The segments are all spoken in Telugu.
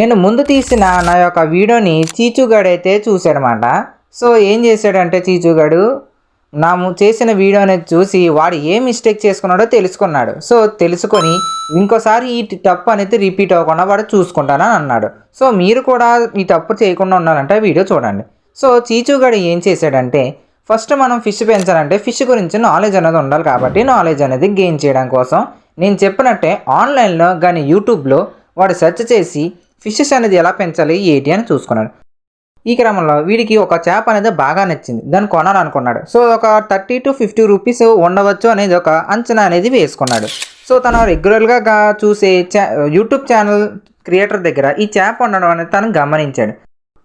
నేను ముందు తీసిన నా యొక్క వీడియోని చీచుగాడు అయితే చూశాడనమాట సో ఏం చేశాడంటే చీచుగాడు నా చేసిన వీడియో అనేది చూసి వాడు ఏ మిస్టేక్ చేసుకున్నాడో తెలుసుకున్నాడు. సో తెలుసుకొని ఇంకోసారి ఈ తప్పు అనేది రిపీట్ అవ్వకుండా వాడు చూసుకుంటానని అన్నాడు. సో మీరు కూడా ఈ తప్పు చేయకుండా ఉండాలంటే వీడియో చూడండి. సో చీచుగాడు ఏం చేశాడంటే ఫస్ట్ మనం ఫిష్ పెంచాలంటే ఫిష్ గురించి నాలెడ్జ్ అనేది ఉండాలి కాబట్టి నాలెడ్జ్ అనేది గెయిన్ చేయడం కోసం నేను చెప్పినట్టే ఆన్లైన్లో కానీ యూట్యూబ్లో వాడు సెర్చ్ చేసి ఫిషెస్ అనేది ఎలా పెంచాలి ఏంటి అని చూసుకున్నాడు. ఈ క్రమంలో వీడికి ఒక చేప అనేది బాగా నచ్చింది. దాన్ని కొనాలనుకున్నాడు. సో ఒక థర్టీ టు ఫిఫ్టీ రూపీస్ ఉండవచ్చు అనేది ఒక అంచనా అనేది వేసుకున్నాడు. సో తను రెగ్యులర్గా చూసే చా యూట్యూబ్ ఛానల్ క్రియేటర్ దగ్గర ఈ చేప ఉండడం అనేది తను గమనించాడు.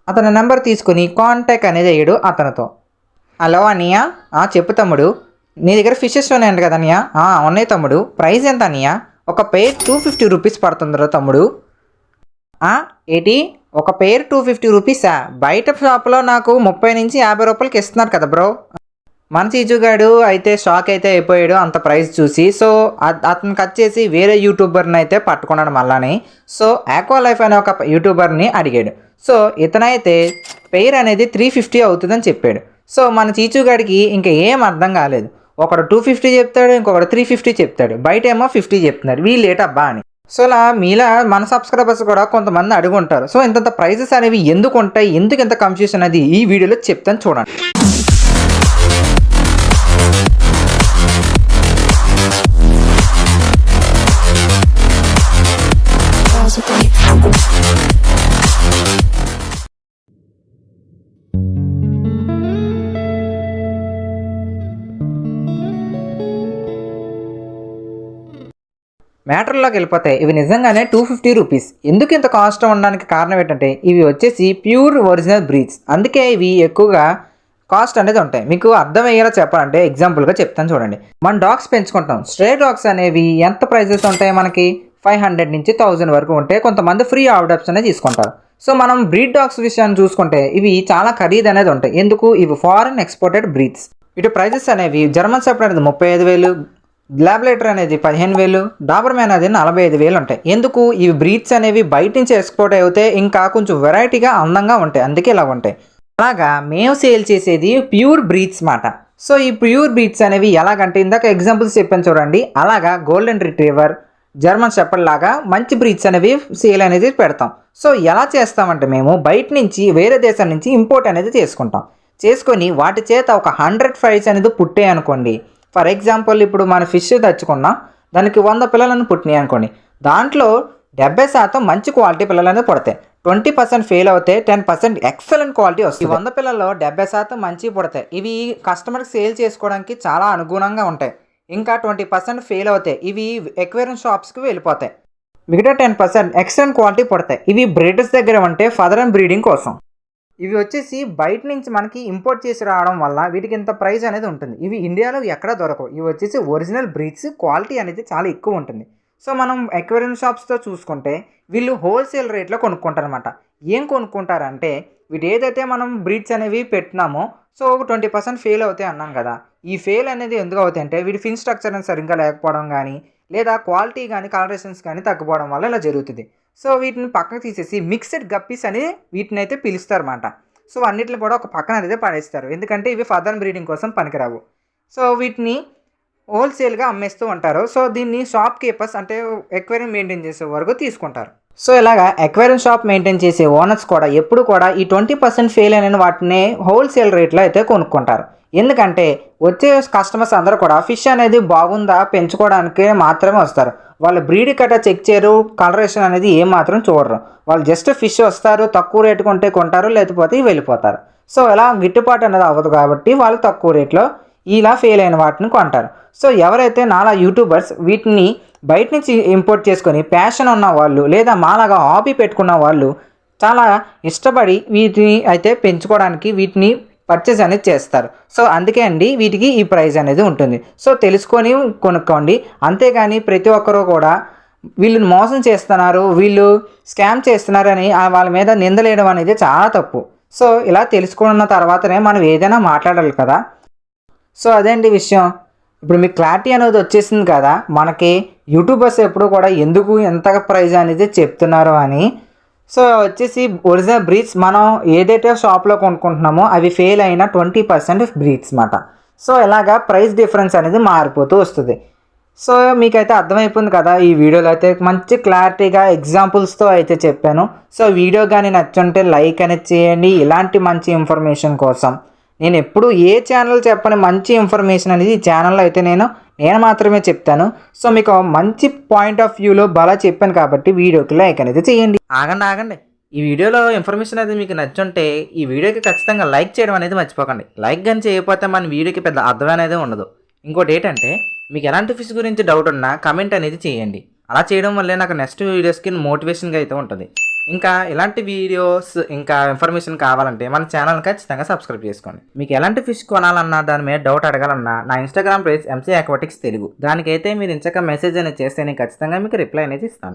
అతని నెంబర్ తీసుకుని కాంటాక్ట్ అనేది అయ్యాడు అతనితో. హలో అనియా. చెప్పు తమ్ముడు. నీ దగ్గర ఫిషెస్ ఉన్నాయంట కదా అనియా. ఉన్నాయి తమ్ముడు. ప్రైస్ ఎంత అనియా? ఒక పేర్ టూ ఫిఫ్టీ రూపీస్ పడుతుందిరా తమ్ముడు. ఏటి? ఒక పేరు టూ ఫిఫ్టీ రూపీసా? బయట షాప్లో నాకు ముప్పై నుంచి యాభై రూపాయలకి ఇస్తున్నారు కదా బ్రో. మన చీజుగాడు అయితే షాక్ అయితే అయిపోయాడు అంత ప్రైస్ చూసి. సో అ- అతనికి వచ్చేసి వేరే యూట్యూబర్ని అయితే పట్టుకున్నాడు మళ్ళాని. సో ఆక్వా లైఫ్ అనే ఒక యూట్యూబర్ని అడిగాడు. సో ఇతనైతే పెయిర్ అనేది త్రీ ఫిఫ్టీ అవుతుందని చెప్పాడు. సో మన చీచుగాడికి ఇంకా ఏం అర్థం కాలేదు. ఒకడు టూ ఫిఫ్టీ చెప్తాడు ఇంకొకడు త్రీ ఫిఫ్టీ చెప్తాడు. బయట ఏమో ఫిఫ్టీ చెప్తున్నారు. వీళ్ళు అబ్బా అని. సో ఇలా మీలా మన సబ్స్క్రైబర్స్ కూడా కొంతమంది అడుగుంటారు. సో ఇంత ప్రైజెస్ అనేవి ఎందుకు ఉంటాయి? ఎందుకు ఇంత కన్ఫ్యూషన్ అనేది ఈ వీడియోలో చెప్తాను చూడండి. మ్యాటర్లోకి వెళ్ళిపోతే ఇవి నిజంగానే టూ ఫిఫ్టీ రూపీస్. ఎందుకు ఇంత కాస్ట్ ఉండడానికి కారణం ఏంటంటే ఇవి వచ్చేసి ప్యూర్ ఒరిజినల్ బ్రీడ్స్. అందుకే ఇవి ఎక్కువగా కాస్ట్ అనేది ఉంటాయి. మీకు అర్థమయ్యేలా చెప్పాలంటే ఎగ్జాంపుల్గా చెప్తాను చూడండి. మన డాగ్స్ పెంచుకుంటాం. స్ట్రే డాగ్స్ అనేవి ఎంత ప్రైజెస్ ఉంటాయి మనకి? ఫైవ్ హండ్రెడ్ నుంచి థౌజండ్ వరకు ఉంటే కొంతమంది ఫ్రీ ఆర్డర్స్ అనేది తీసుకుంటారు. సో మనం బ్రీడ్ డాగ్స్ విషయాన్ని చూసుకుంటే ఇవి చాలా ఖరీదు అనేది ఉంటాయి. ఎందుకు? ఇవి ఫారెన్ ఎక్స్పోర్టెడ్ బ్రీడ్స్ ఇటు ప్రైజెస్ అనేవి జర్మన్ సెపరేట్ ముప్పై ఐదు వేలు ల్యాబ్ అనేది పదిహేను వేలు డాబర్ మ్యాన్ అనేది నలభై ఐదు వేలు ఉంటాయి. ఎందుకు? ఇవి బ్రీడ్స్ అనేవి బయట నుంచి ఎక్స్పోర్ట్ అయితే ఇంకా కొంచెం వెరైటీగా అందంగా ఉంటాయి. అందుకే ఇలా ఉంటాయి. అలాగా మేము సేల్ చేసేది ప్యూర్ బ్రీడ్స్ మాట. సో ఈ ప్యూర్ బ్రీడ్స్ అనేవి ఎలాగంటే ఇందాక ఎగ్జాంపుల్స్ చెప్పాను చూడండి. అలాగా గోల్డెన్ రిట్రీవర్ జర్మన్ షెపర్డ్ లాగా మంచి బ్రీడ్స్ అనేవి సేల్ అనేది పెడతాం. సో ఎలా చేస్తామంటే మేము బయట నుంచి వేరే దేశం నుంచి ఇంపోర్ట్ అనేది చేసుకుంటాం. చేసుకొని వాటి చేత ఒక హండ్రెడ్ ఫ్రైస్ అనేది పుట్టాయి అనుకోండి. ఫర్ ఎగ్జాంపుల్ ఇప్పుడు మన ఫిష్ తెచ్చుకున్నా దానికి వంద పిల్లలను పుట్టినాయి అనుకోండి. దాంట్లో డెబ్బై శాతం మంచి క్వాలిటీ పిల్లలనే పుడతాయి. ట్వంటీ పర్సెంట్ ఫెయిల్ అవుతే టెన్ పర్సెంట్ ఎక్సలెంట్ క్వాలిటీ వస్తుంది. వంద పిల్లల్లో డెబ్బై శాతం మంచి పుడతాయి. ఇవి కస్టమర్కి సేల్ చేసుకోవడానికి చాలా అనుగుణంగా ఉంటాయి. ఇంకా ట్వంటీ పర్సెంట్ ఫెయిల్ అవుతాయి ఇవి ఎక్వేరియం షాప్స్కి వెళ్ళిపోతాయి. మిగతా టెన్ పర్సెంట్ ఎక్సలెంట్ క్వాలిటీ పుడతాయి. ఇవి బ్రీడర్స్ దగ్గర ఉంటే ఫదర్ అండ్ బ్రీడింగ్ కోసం. ఇవి వచ్చేసి బయట నుంచి మనకి ఇంపోర్ట్ చేసి రావడం వల్ల వీటికి ఇంత ప్రైస్ అనేది ఉంటుంది. ఇవి ఇండియాలో ఎక్కడ దొరకవు. ఇవి వచ్చేసి ఒరిజినల్ బ్రీడ్స్ క్వాలిటీ అనేది చాలా ఎక్కువ ఉంటుంది. సో మనం ఎక్వేరియం షాప్స్తో చూసుకుంటే వీళ్ళు హోల్సేల్ రేట్లో కొనుక్కుంటారనమాట ఏం కొనుక్కుంటారంటే వీటి ఏదైతే మనం బ్రీడ్స్ అనేవి పెట్టినామో సో ఒక ట్వంటీ పర్సెంట్ ఫెయిల్ అవుతాయి అన్నాం కదా. ఈ ఫెయిల్ అనేది ఎందుకు అవుతాయి అంటే వీటి ఫిన్ స్ట్రక్చర్ అనేది సరిగ్గా లేకపోవడం కానీ లేదా క్వాలిటీ కానీ కలరేషన్స్ కానీ తగ్గిపోవడం వల్ల ఇలా జరుగుతుంది. సో వీటిని పక్కకు తీసేసి మిక్స్డ్ గప్పీస్ అని వీటిని అయితే పిలుస్తారన్నమాట. సో అన్నిటిని కూడా ఒక పక్కన అయితే పడేస్తారు ఎందుకంటే ఇవి ఫర్దర్ బ్రీడింగ్ కోసం పనికిరావు. సో వీటిని హోల్సేల్గా అమ్మేస్తూ ఉంటారు. సో దీన్ని షాప్ కీపర్స్ అంటే ఎక్వేరియం మెయింటైన్ చేసే వరకు తీసుకుంటారు. సో ఇలాగా ఎక్వేరియం షాప్ మెయింటైన్ చేసే ఓనర్స్ కూడా ఎప్పుడు కూడా ఈ ట్వంటీ పర్సెంట్ ఫెయిల్ అయిన వాటిని హోల్సేల్ రేట్లో అయితే కొనుక్కుంటారు. ఎందుకంటే వచ్చే కస్టమర్స్ అందరూ కూడా ఫిష్ అనేది బాగుందా పెంచుకోవడానికి మాత్రమే వస్తారు. వాళ్ళు బ్రీడ్ కట్ట చెక్ చేయరు కలరేషన్ అనేది ఏ మాత్రం చూడరు. వాళ్ళు జస్ట్ ఫిష్ వస్తారు తక్కువ రేటు కొంటే కొంటారు లేకపోతే వెళ్ళిపోతారు. సో ఇలా గిట్టుబాటు అనేది అవ్వదు కాబట్టి వాళ్ళు తక్కువ రేట్లో ఇలా ఫెయిల్ అయిన వాటిని కొంటారు. సో ఎవరైతే నాలా యూట్యూబర్స్ వీటిని బయట నుంచి ఇంపోర్ట్ చేసుకొని ప్యాషన్ ఉన్న వాళ్ళు లేదా మాలాగా హాబీ పెట్టుకున్న వాళ్ళు చాలా ఇష్టపడి వీటిని అయితే పెంచుకోవడానికి వీటిని పర్చేస్ అనేది చేస్తారు. సో అందుకే అండి వీటికి ఈ ప్రైస్ అనేది ఉంటుంది. సో తెలుసుకొని కొనుక్కోండి. అంతేగాని ప్రతి ఒక్కరూ కూడా వీళ్ళు మోసం చేస్తున్నారు వీళ్ళు స్కామ్ చేస్తున్నారని ఆ వాళ్ళ మీద నిందలేయడం అనేది చాలా తప్పు. సో ఇలా తెలుసుకున్న తర్వాతనే మనం ఏదైనా మాట్లాడాలి కదా. సో అదేంటి విషయం. ఇప్పుడు మీకు క్లారిటీ అనేది వచ్చేసింది కదా. మనకి యూట్యూబర్స్ ఎప్పుడు కూడా ఎందుకు ఎంత ప్రైజ్ అనేది చెప్తున్నారు అని సో వచ్చేసి ఒరిజినల్ బ్రీడ్స్ మనం ఏదైతే షాప్లో కొనుక్కుంటున్నామో అవి ఫెయిల్ అయిన ట్వంటీ పర్సెంట్ బ్రీడ్స్ మాట. సో ఇలాగా ప్రైస్ డిఫరెన్స్ అనేది మారిపోతూ వస్తుంది. సో మీకైతే అర్థమైపోయింది కదా ఈ వీడియోలో అయితే మంచి క్లారిటీగా ఎగ్జాంపుల్స్తో అయితే చెప్పాను. సో వీడియో కానీ నచ్చుంటే లైక్ అనేది చేయండి. ఇలాంటి మంచి ఇన్ఫర్మేషన్ కోసం. నేను ఎప్పుడు ఏ ఛానల్ చెప్పని మంచి ఇన్ఫర్మేషన్ అనేది ఈ ఛానల్లో అయితే నేను నేను మాత్రమే చెప్తాను. సో మీకు మంచి పాయింట్ ఆఫ్ వ్యూలో బాగా చెప్పాను కాబట్టి వీడియోకి లైక్ అనేది చేయండి. ఆగండి ఆగండి. ఈ వీడియోలో ఇన్ఫర్మేషన్ అనేది మీకు నచ్చుంటే ఈ వీడియోకి ఖచ్చితంగా లైక్ చేయడం అనేది మర్చిపోకండి. లైక్ కానీ చేయకపోతే మన వీడియోకి పెద్ద అర్థం అనేది ఉండదు. ఇంకోటి ఏంటంటే మీకు ఎలాంటి ఫిష్ గురించి డౌట్ ఉన్నా కమెంట్ అనేది చేయండి. అలా చేయడం వల్లే నాకు నెక్స్ట్ వీడియోస్కి మోటివేషన్గా అయితే ఉంటుంది. ఇంకా ఇలాంటి వీడియోస్ ఇంకా ఇన్ఫర్మేషన్ కావాలంటే మన ఛానల్ ఖచ్చితంగా సబ్స్క్రైబ్ చేసుకోండి. మీకు ఎలాంటి ఫిష్ కొనాలన్నా దాని మీద డౌట్ అడగాలన్నా నా Instagram page MC Aquatics Telugu. దానికైతే మీరు ఇంచక మెసేజ్ అనేది చేస్తే నేను ఖచ్చితంగా మీకు రిప్లై అనేది ఇస్తాను.